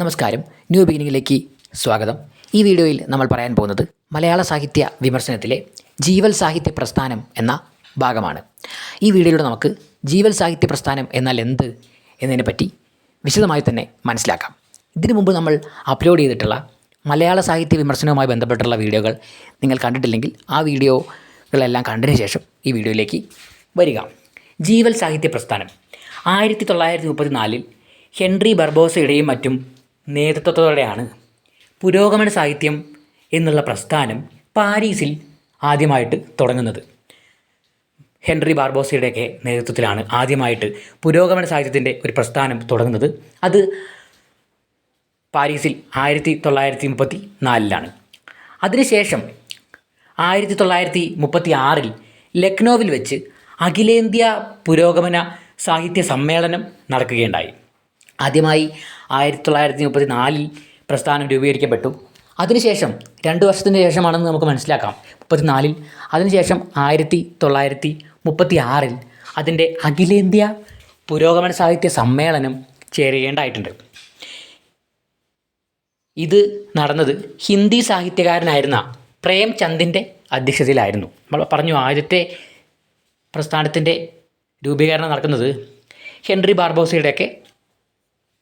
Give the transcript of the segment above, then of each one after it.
നമസ്കാരം. ന്യൂ ബിഗിനിങ്ങിലേക്ക് സ്വാഗതം. ഈ വീഡിയോയിൽ നമ്മൾ പറയാൻ പോകുന്നത് മലയാള സാഹിത്യ വിമർശനത്തിലെ ജീവൽ സാഹിത്യ പ്രസ്ഥാനം എന്ന ഭാഗമാണ്. ഈ വീഡിയോയിലൂടെ നമുക്ക് ജീവൽ സാഹിത്യ പ്രസ്ഥാനം എന്നാൽ എന്ത് എന്നതിനെപ്പറ്റി വിശദമായി തന്നെ മനസ്സിലാക്കാം. ഇതിനു മുമ്പ് നമ്മൾ അപ്ലോഡ് ചെയ്തിട്ടുള്ള മലയാള സാഹിത്യ വിമർശനവുമായി ബന്ധപ്പെട്ടുള്ള വീഡിയോകൾ നിങ്ങൾ കണ്ടിട്ടില്ലെങ്കിൽ ആ വീഡിയോകളെല്ലാം കണ്ടതിന് ശേഷം ഈ വീഡിയോയിലേക്ക് വരിക. ജീവൽ സാഹിത്യ പ്രസ്ഥാനം ആയിരത്തി തൊള്ളായിരത്തി മുപ്പത്തിനാലിൽ ഹെൻറി ബർബോസയുടെയും മറ്റും നേതൃത്വത്തോടെയാണ് പുരോഗമന സാഹിത്യം എന്നുള്ള പ്രസ്ഥാനം പാരീസിൽ ആദ്യമായിട്ട് തുടങ്ങുന്നത്. ഹെൻറി ബാർബോസയുടെയൊക്കെ നേതൃത്വത്തിലാണ് ആദ്യമായിട്ട് പുരോഗമന സാഹിത്യത്തിന്റെ ഒരു പ്രസ്ഥാനം തുടങ്ങുന്നത്. അത് പാരീസിൽ ആയിരത്തി തൊള്ളായിരത്തി മുപ്പത്തി നാലിലാണ് അതിനുശേഷം ആയിരത്തി തൊള്ളായിരത്തി മുപ്പത്തി ആറിൽ ലക്നോവിൽ വെച്ച് അഖിലേന്ത്യാ പുരോഗമന സാഹിത്യ സമ്മേളനം നടക്കുകയുണ്ടായി. ആദ്യമായി ആയിരത്തി തൊള്ളായിരത്തി മുപ്പത്തി നാലിൽ പ്രസ്ഥാനം രൂപീകരിക്കപ്പെട്ടു. അതിനുശേഷം രണ്ട് വർഷത്തിന് ശേഷമാണെന്ന് നമുക്ക് മനസ്സിലാക്കാം. മുപ്പത്തിനാലിൽ അതിനുശേഷം ആയിരത്തി തൊള്ളായിരത്തി മുപ്പത്തി ആറിൽ അതിന്റെ അഖിലേന്ത്യാ പുരോഗമന സാഹിത്യ സമ്മേളനം ചേരുകയുണ്ടായിട്ടുണ്ട് ഇത് നടന്നത് ഹിന്ദി സാഹിത്യകാരനായിരുന്ന പ്രേംചന്ദിന്റെ അധ്യക്ഷതയിലായിരുന്നു. നമ്മൾ പറഞ്ഞു ആദ്യത്തെ പ്രസ്ഥാനത്തിന്റെ രൂപീകരണം നടക്കുന്നത് ഹെൻറി ബാർബോസയുടെയൊക്കെ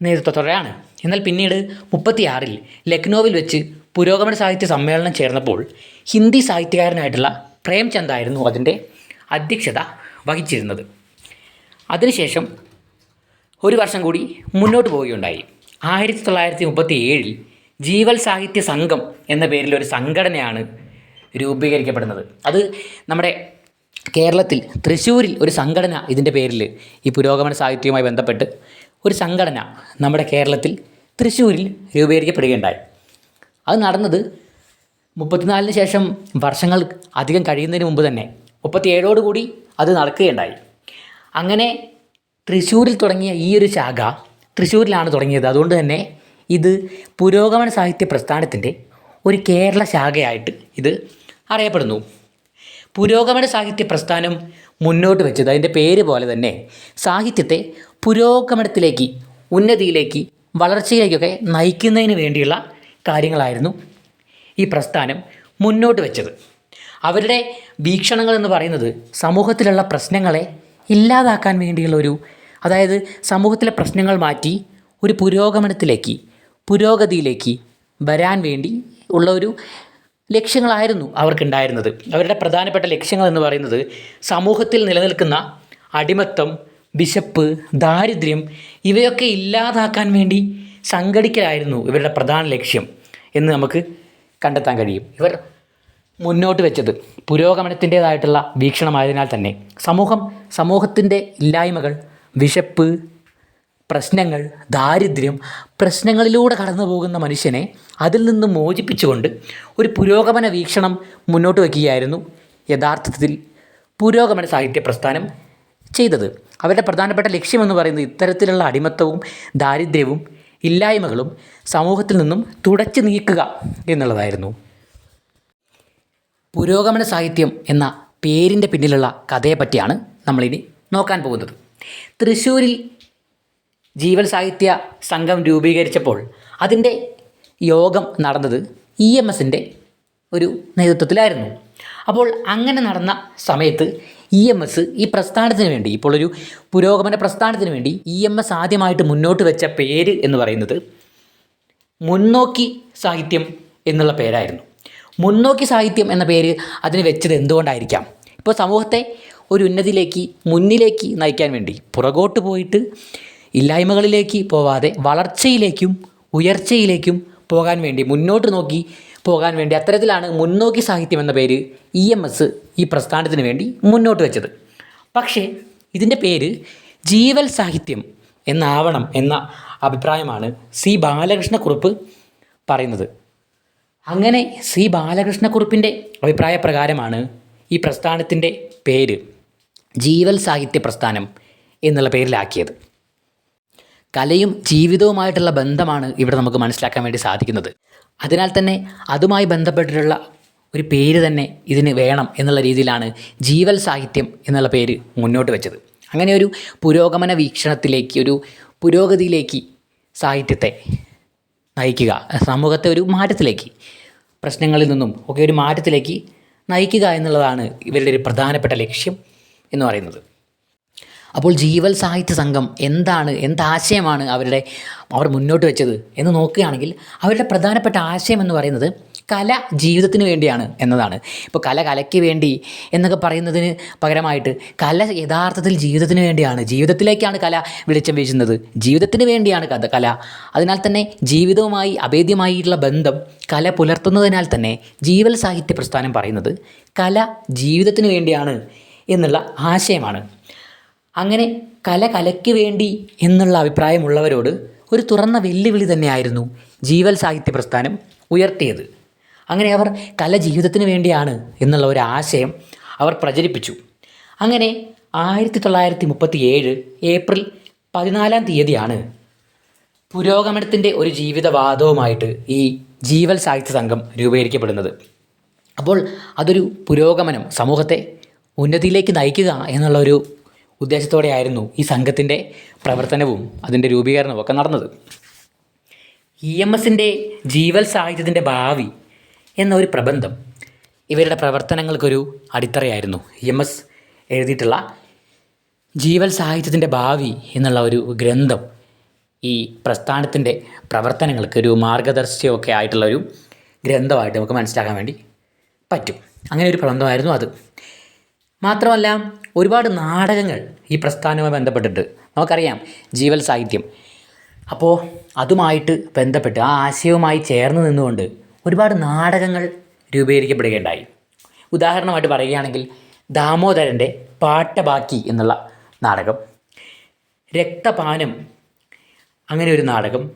നേതൃത്വത്തോടെയാണ്. എന്നാൽ പിന്നീട് മുപ്പത്തിയാറിൽ ലക്നൗവിൽ വെച്ച് പുരോഗമന സാഹിത്യ സമ്മേളനം ചേർന്നപ്പോൾ ഹിന്ദി സാഹിത്യകാരനായിട്ടുള്ള പ്രേംചന്ദ് ആയിരുന്നു അതിന്റെ അധ്യക്ഷത വഹിച്ചിരുന്നത്. അതിനുശേഷം ഒരു വർഷം കൂടി മുന്നോട്ട് പോവുകയുണ്ടായി. ആയിരത്തി തൊള്ളായിരത്തി മുപ്പത്തി ഏഴിൽ ജീവൽ സാഹിത്യ സംഘം എന്ന പേരിൽ ഒരു സംഘടനയാണ് രൂപീകരിക്കപ്പെടുന്നത്. അത് നമ്മുടെ കേരളത്തിൽ തൃശ്ശൂരിൽ ഒരു സംഘടന ഇതിന്റെ പേരിൽ ഈ പുരോഗമന സാഹിത്യവുമായി ബന്ധപ്പെട്ട് ഒരു സംഘടന നമ്മുടെ കേരളത്തിൽ തൃശ്ശൂരിൽ രൂപീകരിക്കപ്പെടുകയുണ്ടായി. അത് നടന്നത് മുപ്പത്തിനാലിന് ശേഷം വർഷങ്ങൾ അധികം കഴിയുന്നതിന് മുമ്പ് തന്നെ. മുപ്പത്തിയേഴോടുകൂടി അത് നടക്കുകയുണ്ടായി. അങ്ങനെ തൃശ്ശൂരിൽ തുടങ്ങിയ ഈ ഒരു ശാഖ തൃശ്ശൂരിലാണ് തുടങ്ങിയത്. അതുകൊണ്ട് തന്നെ ഇത് പുരോഗമന സാഹിത്യ പ്രസ്ഥാനത്തിന്റെ ഒരു കേരള ശാഖയായിട്ട് ഇത് അറിയപ്പെടുന്നു. പുരോഗമന സാഹിത്യ പ്രസ്ഥാനം മുന്നോട്ട് വെച്ചത് അതിന്റെ പേര് പോലെ തന്നെ സാഹിത്യത്തെ പുരോഗമനത്തിലേക്ക് ഉന്നതിയിലേക്ക് വളർച്ചയിലേക്കൊക്കെ നയിക്കുന്നതിന് വേണ്ടിയുള്ള കാര്യങ്ങളായിരുന്നു ഈ പ്രസ്ഥാനം മുന്നോട്ട് വെച്ചത്. അവരുടെ വീക്ഷണങ്ങൾ എന്ന് പറയുന്നത് സമൂഹത്തിലുള്ള പ്രശ്നങ്ങളെ ഇല്ലാതാക്കാൻ വേണ്ടിയുള്ള ഒരു അതായത് സമൂഹത്തിലെ പ്രശ്നങ്ങൾ മാറ്റി ഒരു പുരോഗമനത്തിലേക്ക് പുരോഗതിയിലേക്ക് വരാൻ വേണ്ടി ഉള്ള ഒരു ലക്ഷ്യങ്ങളായിരുന്നു അവർക്കുണ്ടായിരുന്നത്. അവരുടെ പ്രധാനപ്പെട്ട ലക്ഷ്യങ്ങൾ എന്ന് പറയുന്നത് സമൂഹത്തിൽ നിലനിൽക്കുന്ന അടിമത്തം വിശപ്പ് ദാരിദ്ര്യം ഇവയൊക്കെ ഇല്ലാതാക്കാൻ വേണ്ടി സംഘടിക്കലായിരുന്നു ഇവരുടെ പ്രധാന ലക്ഷ്യം എന്ന് നമുക്ക് കണ്ടെത്താൻ കഴിയും. ഇവർ മുന്നോട്ട് വെച്ചത് പുരോഗമനത്തിന്റേതായിട്ടുള്ള വീക്ഷണമായതിനാൽ തന്നെ. സമൂഹം സമൂഹത്തിന്റെ ഇല്ലായ്മകൾ വിശപ്പ് പ്രശ്നങ്ങൾ ദാരിദ്ര്യം പ്രശ്നങ്ങളിലൂടെ കടന്നു പോകുന്ന മനുഷ്യനെ അതിൽ നിന്ന് മോചിപ്പിച്ചുകൊണ്ട് ഒരു പുരോഗമന വീക്ഷണം മുന്നോട്ട് വയ്ക്കുകയായിരുന്നു. യഥാർത്ഥത്തിൽ പുരോഗമന സാഹിത്യ പ്രസ്ഥാനം ചെയ്തത്. അവരുടെ പ്രധാനപ്പെട്ട ലക്ഷ്യമെന്ന് പറയുന്നത് ഇത്തരത്തിലുള്ള അടിമത്തവും ദാരിദ്ര്യവും ഇല്ലായ്മകളും സമൂഹത്തിൽ നിന്നും തുടച്ചു നീക്കുക എന്നുള്ളതായിരുന്നു. പുരോഗമന സാഹിത്യം എന്ന പേരിന്റെ പിന്നിലുള്ള കഥയെപ്പറ്റിയാണ് നമ്മളിനി നോക്കാൻ പോകുന്നത്. തൃശ്ശൂരിൽ ജീവൻ സാഹിത്യ സംഘം രൂപീകരിച്ചപ്പോൾ അതിന്റെ യോഗം നടന്നത് ഇ എം എസിന്റെ ഒരു നേതൃത്വത്തിലായിരുന്നു. അപ്പോൾ അങ്ങനെ നടന്ന സമയത്ത് ഇ എം എസ് ഈ പ്രസ്ഥാനത്തിന് വേണ്ടി ഇപ്പോൾ ഒരു പുരോഗമന പ്രസ്ഥാനത്തിന് വേണ്ടി ഇ എം എസ് ആദ്യമായിട്ട് മുന്നോട്ട് വെച്ച പേര് എന്ന് പറയുന്നത് മുന്നോക്കി സാഹിത്യം എന്നുള്ള പേരായിരുന്നു. മുന്നോക്കി സാഹിത്യം എന്ന പേര് അതിന് വെച്ചത് എന്തുകൊണ്ടായിരിക്കാം? ഇപ്പോൾ സമൂഹത്തെ ഒരു ഉന്നതിയിലേക്ക് മുന്നിലേക്ക് നയിക്കാൻ വേണ്ടി പുറകോട്ട് പോയിട്ട് ഇല്ലായ്മകളിലേക്ക് പോവാതെ വളർച്ചയിലേക്കും ഉയർച്ചയിലേക്കും പോകാൻ വേണ്ടി മുന്നോട്ട് നോക്കി പോകാൻ വേണ്ടി അത്തരത്തിലാണ് മുന്നോക്കി സാഹിത്യം എന്ന പേര് ഇ എം എസ് ഈ പ്രസ്ഥാനത്തിന് വേണ്ടി മുന്നോട്ട് വെച്ചത്. പക്ഷേ ഇതിന്റെ പേര് ജീവൽ സാഹിത്യം എന്നാവണം എന്ന അഭിപ്രായമാണ് സി ബാലകൃഷ്ണക്കുറുപ്പ് പറയുന്നത്. അങ്ങനെ സി ബാലകൃഷ്ണക്കുറുപ്പിന്റെ അഭിപ്രായ പ്രകാരമാണ് ഈ പ്രസ്ഥാനത്തിന്റെ പേര് ജീവൽ സാഹിത്യ പ്രസ്ഥാനം എന്നുള്ള പേരിലാക്കിയത്. കലയും ജീവിതവുമായിട്ടുള്ള ബന്ധമാണ് ഇവിടെ നമുക്ക് മനസ്സിലാക്കാൻ വേണ്ടി സാധിക്കുന്നത്. അതിനാൽ തന്നെ അതുമായി ബന്ധപ്പെട്ടിട്ടുള്ള ഒരു പേര് തന്നെ ഇതിന് വേണം എന്നുള്ള രീതിയിലാണ് ജീവൽ സാഹിത്യം എന്നുള്ള പേര് മുന്നോട്ട് വെച്ചത്. അങ്ങനെ ഒരു പുരോഗമന വീക്ഷണത്തിലേക്ക് ഒരു പുരോഗതിയിലേക്ക് സാഹിത്യത്തെ നയിക്കുക സമൂഹത്തെ ഒരു മാറ്റത്തിലേക്ക് പ്രശ്നങ്ങളിൽ നിന്നും ഒക്കെ ഒരു മാറ്റത്തിലേക്ക് നയിക്കുക എന്നുള്ളതാണ് ഇവരുടെ ഒരു പ്രധാനപ്പെട്ട ലക്ഷ്യം എന്ന് പറയുന്നത്. അപ്പോൾ ജീവൽ സാഹിത്യ സംഘം എന്താണ് എന്താശയമാണ് അവരുടെ അവർ മുന്നോട്ട് വെച്ചത് എന്ന് നോക്കുകയാണെങ്കിൽ അവരുടെ പ്രധാനപ്പെട്ട ആശയം എന്ന് പറയുന്നത് കല ജീവിതത്തിന് വേണ്ടിയാണ് എന്നതാണ്. ഇപ്പോൾ കല കലയ്ക്ക് വേണ്ടി എന്നൊക്കെ പറയുന്നതിന് പകരമായിട്ട് കല യഥാർത്ഥത്തിൽ ജീവിതത്തിന് വേണ്ടിയാണ്. ജീവിതത്തിലേക്കാണ് കല വെളിച്ചം വീശുന്നത്. ജീവിതത്തിന് വേണ്ടിയാണ് കഥ കല. അതിനാൽ തന്നെ ജീവിതവുമായി അഭേദ്യമായിട്ടുള്ള ബന്ധം കല പുലർത്തുന്നതിനാൽ തന്നെ ജീവൽ സാഹിത്യ പ്രസ്ഥാനം പറയുന്നത് കല ജീവിതത്തിന് വേണ്ടിയാണ് എന്നുള്ള ആശയമാണ്. അങ്ങനെ കല കലയ്ക്ക് വേണ്ടി എന്നുള്ള അഭിപ്രായമുള്ളവരോട് ഒരു തുറന്ന വെല്ലുവിളി തന്നെയായിരുന്നു ജീവൽ സാഹിത്യ പ്രസ്ഥാനം ഉയർത്തിയത്. അങ്ങനെ അവർ കല ജീവിതത്തിന് വേണ്ടിയാണ് എന്നുള്ള ഒരു ആശയം അവർ പ്രചരിപ്പിച്ചു. അങ്ങനെ ആയിരത്തി തൊള്ളായിരത്തി മുപ്പത്തി ഏഴ് ഏപ്രിൽ പതിനാലാം തീയതിയാണ് പുരോഗമനത്തിന്റെ ഒരു ജീവിതവാദവുമായിട്ട് ഈ ജീവൽ സാഹിത്യ സംഘം രൂപീകരിക്കപ്പെടുന്നത്. അപ്പോൾ അതൊരു പുരോഗമനം സമൂഹത്തെ ഉന്നതിയിലേക്ക് നയിക്കുക എന്നുള്ള ഒരു ഉദ്ദേശത്തോടെയായിരുന്നു ഈ സംഘത്തിന്റെ പ്രവർത്തനവും അതിന്റെ രൂപീകരണവും ഒക്കെ നടന്നത്. ഇ എം എസിന്റെ ജീവൽ സാഹിത്യത്തിന്റെ ഭാവി എന്ന ഒരു പ്രബന്ധം ഇവരുടെ പ്രവർത്തനങ്ങൾക്കൊരു അടിത്തറയായിരുന്നു. ഇ എം എസ് എഴുതിയിട്ടുള്ള ജീവൽ സാഹിത്യത്തിന്റെ ഭാവി എന്നുള്ള ഒരു ഗ്രന്ഥം ഈ പ്രസ്ഥാനത്തിന്റെ പ്രവർത്തനങ്ങൾക്ക് ഒരു മാർഗദർശിയൊക്കെ ആയിട്ടുള്ള ഒരു ഗ്രന്ഥമായിട്ട് നമുക്ക് മനസ്സിലാക്കാൻ വേണ്ടി പറ്റും. അങ്ങനെ ഒരു പ്രബന്ധമായിരുന്നു അത്. മാത്രമല്ല ഒരുപാട് നാടകങ്ങൾ ഈ പ്രസ്ഥാനവുമായി ബന്ധപ്പെട്ടിട്ട്. നമുക്കറിയാം ജീവൽ സാഹിത്യം. അപ്പോൾ അതുമായിട്ട് ബന്ധപ്പെട്ട് ആ ആശയവുമായി ചേർന്ന് നിന്നുകൊണ്ട് ഒരുപാട് നാടകങ്ങൾ രൂപീകരിക്കപ്പെടുകയുണ്ടായി. ഉദാഹരണമായിട്ട് പറയുകയാണെങ്കിൽ ദാമോദരന്റെ പാട്ടബാക്കി എന്നുള്ള നാടകം രക്തപാനം അങ്ങനെ ഒരു നാടകം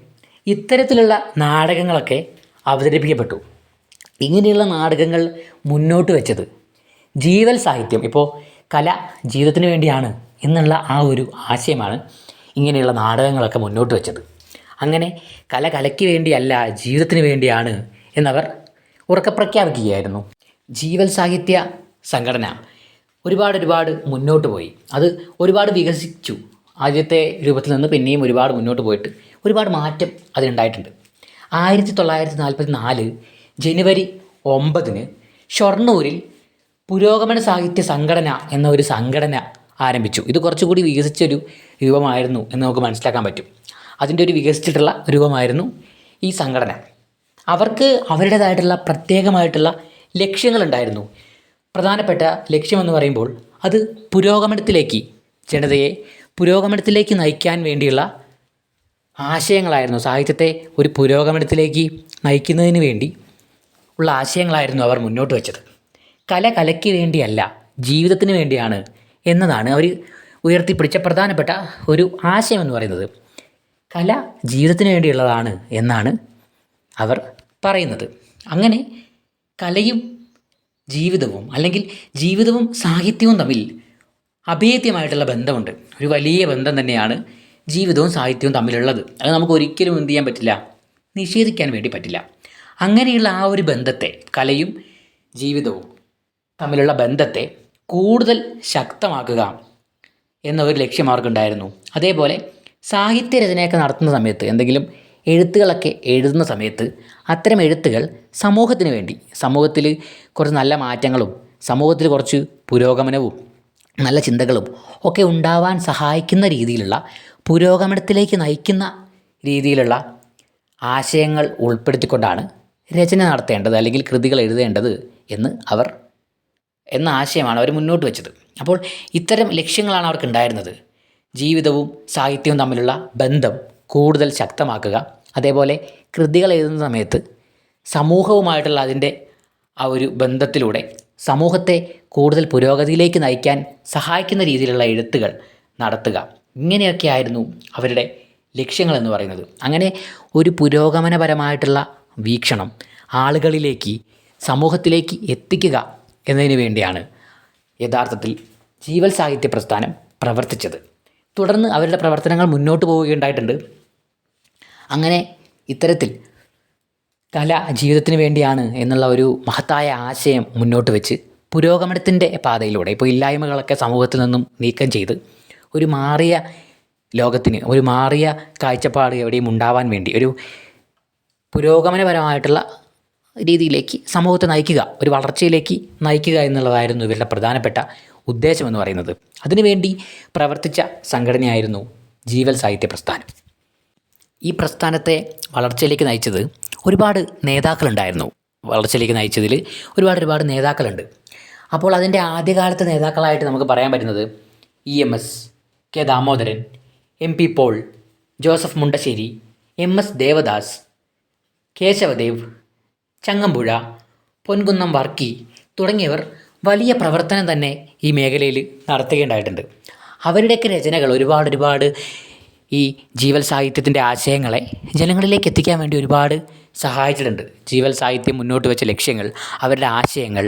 ഇത്തരത്തിലുള്ള നാടകങ്ങളൊക്കെ അവതരിപ്പിക്കപ്പെട്ടു. ഇങ്ങനെയുള്ള നാടകങ്ങൾ മുന്നോട്ട് വെച്ചത് ജീവൽ സാഹിത്യം. ഇപ്പോൾ കല ജീവിതത്തിന് വേണ്ടിയാണ് എന്നുള്ള ആ ഒരു ആശയമാണ് ഇങ്ങനെയുള്ള നാടകങ്ങളൊക്കെ മുന്നോട്ട് വെച്ചത്. അങ്ങനെ കല കലയ്ക്ക് വേണ്ടിയല്ല ജീവിതത്തിന് വേണ്ടിയാണ് എന്നവർ ഉറക്കെ പ്രഖ്യാപിക്കുകയായിരുന്നു. ജീവൽ സാഹിത്യ സംഘടന ഒരുപാട് ഒരുപാട് മുന്നോട്ട് പോയി. അത് ഒരുപാട് വികസിച്ചു. ആദ്യത്തെ രൂപത്തിൽ നിന്ന് പിന്നെയും ഒരുപാട് മുന്നോട്ട് പോയിട്ട് ഒരുപാട് മാറ്റം അതിനുണ്ടായിട്ടുണ്ട്. ആയിരത്തി തൊള്ളായിരത്തി നാൽപ്പത്തി നാല് ജനുവരി ഒമ്പതിന് ഷൊർണൂരിൽ പുരോഗമന സാഹിത്യ സംഘടന എന്ന ഒരു സംഘടന ആരംഭിച്ചു. ഇത് കുറച്ചുകൂടി വികസിച്ചൊരു രൂപമായിരുന്നു എന്ന് നമുക്ക് മനസ്സിലാക്കാൻ പറ്റും. അതിന്റെ ഒരു വികസിച്ചിട്ടുള്ള രൂപമായിരുന്നു ഈ സംഘടന. അവർക്ക് അവരുടേതായിട്ടുള്ള പ്രത്യേകമായിട്ടുള്ള ലക്ഷ്യങ്ങളുണ്ടായിരുന്നു. പ്രധാനപ്പെട്ട ലക്ഷ്യമെന്ന് പറയുമ്പോൾ അത് പുരോഗമനത്തിലേക്ക് ജനതയെ പുരോഗമനത്തിലേക്ക് നയിക്കാൻ വേണ്ടിയുള്ള ആശയങ്ങളായിരുന്നു. സാഹിത്യത്തെ ഒരു പുരോഗമനത്തിലേക്ക് നയിക്കുന്നതിന് വേണ്ടി ഉള്ള ആശയങ്ങളായിരുന്നു അവർ മുന്നോട്ട് വെച്ചത്. കല കലയ്ക്ക് വേണ്ടിയല്ല ജീവിതത്തിന് വേണ്ടിയാണ് എന്നതാണ് അവർ ഉയർത്തിപ്പിടിച്ച പ്രധാനപ്പെട്ട ഒരു ആശയം എന്ന് പറയുന്നത്. കല ജീവിതത്തിന് വേണ്ടിയുള്ളതാണ് എന്നാണ് അവർ പറയുന്നത്. അങ്ങനെ കലയും ജീവിതവും അല്ലെങ്കിൽ ജീവിതവും സാഹിത്യവും തമ്മിൽ അഭേദ്യമായിട്ടുള്ള ബന്ധമുണ്ട്. ഒരു വലിയ ബന്ധം തന്നെയാണ് ജീവിതവും സാഹിത്യവും തമ്മിലുള്ളത്. അത് നമുക്ക് ഒരിക്കലും എന്ത് ചെയ്യാൻ പറ്റില്ല? നിഷേധിക്കാൻ വേണ്ടി പറ്റില്ല. അങ്ങനെയുള്ള ആ ഒരു ബന്ധത്തെ കലയും ജീവിതവും തമ്മിലുള്ള ബന്ധത്തെ കൂടുതൽ ശക്തമാക്കുക എന്ന ഒരു അതേപോലെ സാഹിത്യരചനയൊക്കെ നടത്തുന്ന സമയത്ത് എന്തെങ്കിലും എഴുത്തുകളൊക്കെ എഴുതുന്ന സമയത്ത് അത്തരം എഴുത്തുകൾ സമൂഹത്തിന് വേണ്ടി സമൂഹത്തിൽ കുറച്ച് നല്ല മാറ്റങ്ങളും സമൂഹത്തിൽ കുറച്ച് പുരോഗമനവും നല്ല ചിന്തകളും ഒക്കെ ഉണ്ടാവാൻ സഹായിക്കുന്ന രീതിയിലുള്ള പുരോഗമനത്തിലേക്ക് നയിക്കുന്ന രീതിയിലുള്ള ആശയങ്ങൾ ഉൾപ്പെടുത്തിക്കൊണ്ടാണ് രചന നടത്തേണ്ടത് അല്ലെങ്കിൽ കൃതികൾ എഴുതേണ്ടത് എന്ന് അവർ എന്ന ആശയമാണ് അവർ മുന്നോട്ട് വെച്ചത്. അപ്പോൾ ഇത്തരം ലക്ഷ്യങ്ങളാണ് അവർക്ക് ഉണ്ടായിരുന്നത് ജീവിതവും സാഹിത്യവും തമ്മിലുള്ള ബന്ധം കൂടുതൽ ശക്തമാക്കുക. അതേപോലെ കൃതികൾ എഴുതുന്ന സമയത്ത് സമൂഹവുമായിട്ടുള്ള അതിന്റെ ആ ഒരു ബന്ധത്തിലൂടെ സമൂഹത്തെ കൂടുതൽ പുരോഗതിയിലേക്ക് നയിക്കാൻ സഹായിക്കുന്ന രീതിയിലുള്ള എഴുത്തുകൾ നടത്തുക. ഇങ്ങനെയൊക്കെയായിരുന്നു അവരുടെ ലക്ഷ്യങ്ങൾ എന്ന് പറയുന്നത്. അങ്ങനെ ഒരു പുരോഗമനപരമായിട്ടുള്ള വീക്ഷണം ആളുകളിലേക്ക് സമൂഹത്തിലേക്ക് എത്തിക്കുക എന്നതിന് വേണ്ടിയാണ് യഥാർത്ഥത്തിൽ ജീവൽ സാഹിത്യ പ്രസ്ഥാനം പ്രവർത്തിച്ചത്. തുടർന്ന് അവരുടെ പ്രവർത്തനങ്ങൾ മുന്നോട്ട് പോവുകയുണ്ടായിട്ടുണ്ട്. അങ്ങനെ ഇത്തരത്തിൽ കല ജീവിതത്തിന് വേണ്ടിയാണ് എന്നുള്ള ഒരു മഹത്തായ ആശയം മുന്നോട്ട് വെച്ച് പുരോഗമനത്തിന്റെ പാതയിലൂടെ ഇപ്പോൾ ഇല്ലായ്മകളൊക്കെ സമൂഹത്തിൽ നിന്നും നീക്കം ചെയ്ത് ഒരു മാറിയ ലോകത്തിന് ഒരു മാറിയ കാഴ്ചപ്പാട് എവിടെയും ഉണ്ടാവാൻ വേണ്ടി ഒരു പുരോഗമനപരമായിട്ടുള്ള രീതിയിലേക്ക് സമൂഹത്തെ നയിക്കുക ഒരു വളർച്ചയിലേക്ക് നയിക്കുക എന്നുള്ളതായിരുന്നു ഇവരുടെ പ്രധാനപ്പെട്ട ഉദ്ദേശമെന്ന് പറയുന്നത്. അതിനുവേണ്ടി പ്രവർത്തിച്ച സംഘടനയായിരുന്നു ജീവൽ സാഹിത്യ പ്രസ്ഥാനം. ഈ പ്രസ്ഥാനത്തെ വളർച്ചയിലേക്ക് നയിച്ചത് ഒരുപാട് നേതാക്കളുണ്ടായിരുന്നു. വളർച്ചയിലേക്ക് നയിച്ചതിൽ ഒരുപാട് ഒരുപാട് നേതാക്കളുണ്ട്. അപ്പോൾ അതിന്റെ ആദ്യകാലത്തെ നേതാക്കളായിട്ട് നമുക്ക് പറയാൻ പറ്റുന്നത് E M S K Damodaran M P Paul Joseph Mundassery M S Devadas Kesavadev Changampuzha Ponkunnam Varkey തുടങ്ങിയവർ വലിയ പ്രവർത്തനം തന്നെ ഈ മേഖലയിൽ നടത്തുകയുണ്ടായിട്ടുണ്ട്. അവരുടെയൊക്കെ രചനകൾ ഒരുപാട് ഒരുപാട് ഈ ജീവൽ സാഹിത്യത്തിന്റെ ആശയങ്ങളെ ജനങ്ങളിലേക്ക് എത്തിക്കാൻ വേണ്ടി ഒരുപാട് സഹായിച്ചിട്ടുണ്ട്. ജീവൽ സാഹിത്യം മുന്നോട്ട് വെച്ച ലക്ഷ്യങ്ങൾ അവരുടെ ആശയങ്ങൾ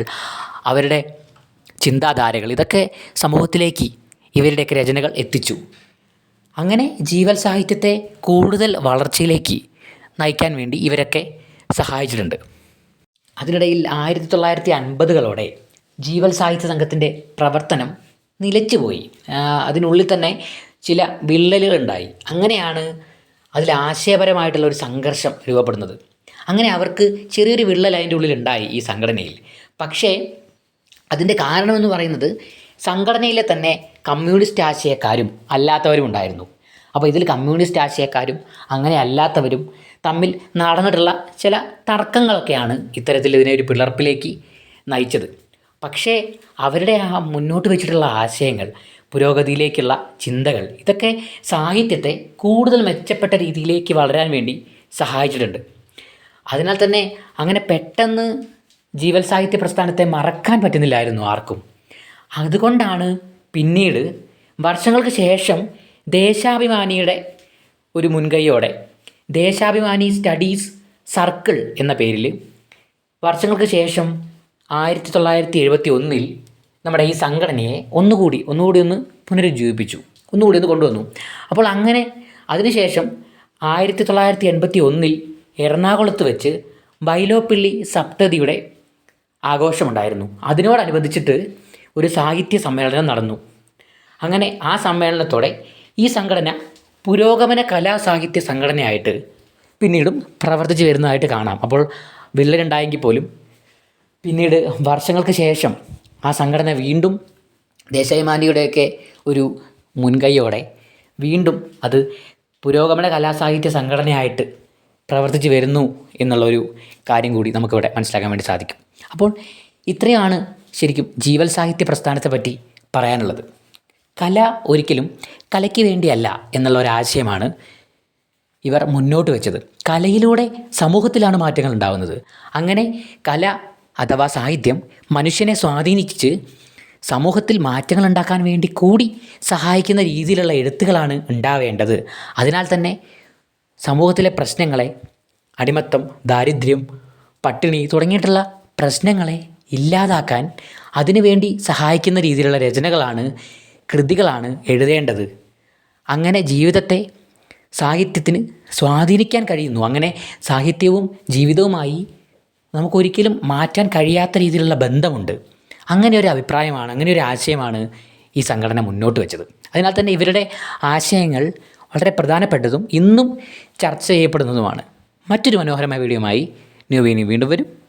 അവരുടെ ചിന്താധാരകൾ ഇതൊക്കെ സമൂഹത്തിലേക്ക് ഇവരുടെയൊക്കെ രചനകൾ എത്തിച്ചു. അങ്ങനെ ജീവൽ സാഹിത്യത്തെ കൂടുതൽ വളർച്ചയിലേക്ക് നയിക്കാൻ വേണ്ടി ഇവരൊക്കെ സഹായിച്ചിട്ടുണ്ട്. അതിനിടയിൽ ആയിരത്തി തൊള്ളായിരത്തി അൻപതുകളോടെ ജീവൽ സാഹിത്യ സംഘത്തിന്റെ പ്രവർത്തനം നിലച്ചുപോയി. അതിനുള്ളിൽ തന്നെ ചില വിള്ളലുകൾ ഉണ്ടായി അങ്ങനെയാണ് അതിൽ ആശയപരമായിട്ടുള്ള ഒരു സംഘർഷം രൂപപ്പെടുന്നത്. അങ്ങനെ അവർക്ക് ചെറിയൊരു വിള്ളൽ അതിന്റെ ഉള്ളിലുണ്ടായി ഈ സംഘടനയിൽ. പക്ഷേ അതിന്റെ കാരണമെന്ന് പറയുന്നത് സംഘടനയിലെ തന്നെ കമ്മ്യൂണിസ്റ്റ് ആശയക്കാരും അല്ലാത്തവരും ഉണ്ടായിരുന്നു അപ്പോൾ ഇതിൽ കമ്മ്യൂണിസ്റ്റ് ആശയക്കാരും അങ്ങനെ അല്ലാത്തവരും തമ്മിൽ നടന്നിട്ടുള്ള ചില തർക്കങ്ങളൊക്കെയാണ് ഇത്തരത്തിൽ ഇതിനെ ഒരു പിളർപ്പിലേക്ക് നയിച്ചത്. പക്ഷേ അവരുടെ ആ മുന്നോട്ട് വെച്ചിട്ടുള്ള ആശയങ്ങൾ പുരോഗതിയിലേക്കുള്ള ചിന്തകൾ ഇതൊക്കെ സാഹിത്യത്തെ കൂടുതൽ മെച്ചപ്പെട്ട രീതിയിലേക്ക് വളരാൻ വേണ്ടി സഹായിച്ചിട്ടുണ്ട്. അതിനാൽ തന്നെ അങ്ങനെ പെട്ടെന്ന് ജീവൽ സാഹിത്യ പ്രസ്ഥാനത്തെ മറക്കാൻ പറ്റുന്നില്ലായിരുന്നു ആർക്കും. അതുകൊണ്ടാണ് പിന്നീട് വർഷങ്ങൾക്ക് ശേഷം ദേശാഭിമാനിയുടെ ഒരു മുൻകൈയോടെ ദേശാഭിമാനി സ്റ്റഡീസ് സർക്കിൾ എന്ന പേരിൽ വർഷങ്ങൾക്ക് ശേഷം ആയിരത്തി തൊള്ളായിരത്തി എഴുപത്തി ഒന്നിൽ നമ്മുടെ ഈ സംഘടനയെ ഒന്നുകൂടി ഒന്നുകൂടി ഒന്ന് പുനരുജ്ജീവിപ്പിച്ചു. ഒന്നുകൂടി ഒന്ന് കൊണ്ടുവന്നു. അപ്പോൾ അങ്ങനെ അതിനുശേഷം ആയിരത്തി തൊള്ളായിരത്തി എൺപത്തി ഒന്നിൽ എറണാകുളത്ത് വെച്ച് ബൈലോപ്പിള്ളി സപ്തതിയുടെ ആഘോഷമുണ്ടായിരുന്നു. അതിനോടനുബന്ധിച്ചിട്ട് ഒരു സാഹിത്യ സമ്മേളനം നടന്നു. അങ്ങനെ ആ സമ്മേളനത്തോടെ ഈ സംഘടന പുരോഗമന കലാസാഹിത്യ സംഘടനയായിട്ട് പിന്നീടും പ്രവർത്തിച്ചു വരുന്നതായിട്ട് കാണാം. അപ്പോൾ വിള്ളലുണ്ടായെങ്കിൽ പോലും പിന്നീട് വർഷങ്ങൾക്ക് ശേഷം ആ സംഘടന വീണ്ടും ദേശാഭിമാനിയുടെയൊക്കെ ഒരു മുൻകൈയോടെ വീണ്ടും അത് പുരോഗമന കലാസാഹിത്യ സംഘടനയായിട്ട് പ്രവർത്തിച്ച് വരുന്നു എന്നുള്ളൊരു കാര്യം കൂടി നമുക്കിവിടെ മനസ്സിലാക്കാൻ വേണ്ടി സാധിക്കും. അപ്പോൾ ഇത്രയാണ് ശരിക്കും ജീവൽ സാഹിത്യ പ്രസ്ഥാനത്തെ പറ്റി പറയാനുള്ളത്. കല ഒരിക്കലും കലയ്ക്ക് വേണ്ടിയല്ല എന്നുള്ള ഒരു ഒരാശയമാണ് ഇവർ മുന്നോട്ട് വെച്ചത്. കലയിലൂടെ സമൂഹത്തിലാണ് മാറ്റങ്ങൾ ഉണ്ടാകുന്നത് അങ്ങനെ കല അഥവാ സാഹിത്യം മനുഷ്യനെ സ്വാധീനിച്ച് സമൂഹത്തിൽ മാറ്റങ്ങൾ ഉണ്ടാക്കാൻ വേണ്ടി കൂടി സഹായിക്കുന്ന രീതിയിലുള്ള എഴുത്തുകളാണ് ഉണ്ടാവേണ്ടത്. അതിനാൽ തന്നെ സമൂഹത്തിലെ പ്രശ്നങ്ങളെ അടിമത്തം ദാരിദ്ര്യം പട്ടിണി തുടങ്ങിയിട്ടുള്ള പ്രശ്നങ്ങളെ ഇല്ലാതാക്കാൻ അതിനുവേണ്ടി സഹായിക്കുന്ന രീതിയിലുള്ള രചനകളാണ് കൃതികളാണ് എഴുതേണ്ടത്. അങ്ങനെ ജീവിതത്തെ സാഹിത്യത്തിന് സ്വാധീനിക്കാൻ കഴിയുന്നു. അങ്ങനെ സാഹിത്യവും ജീവിതവുമായി നമുക്കൊരിക്കലും മാറ്റാൻ കഴിയാത്ത രീതിയിലുള്ള ബന്ധമുണ്ട്. അങ്ങനെ ഒരു അഭിപ്രായമാണ് അങ്ങനെ ഒരു ആശയമാണ് ഈ സംഘടന മുന്നോട്ട് വെച്ചത്. അതിനാൽ തന്നെ ഇവരുടെ ആശയങ്ങൾ വളരെ പ്രധാനപ്പെട്ടതും ഇന്നും ചർച്ച ചെയ്യപ്പെടുന്നതുമാണ്. മറ്റൊരു മനോഹരമായ വീഡിയോയുമായി ന്യൂവീനി വീണ്ടും വരും.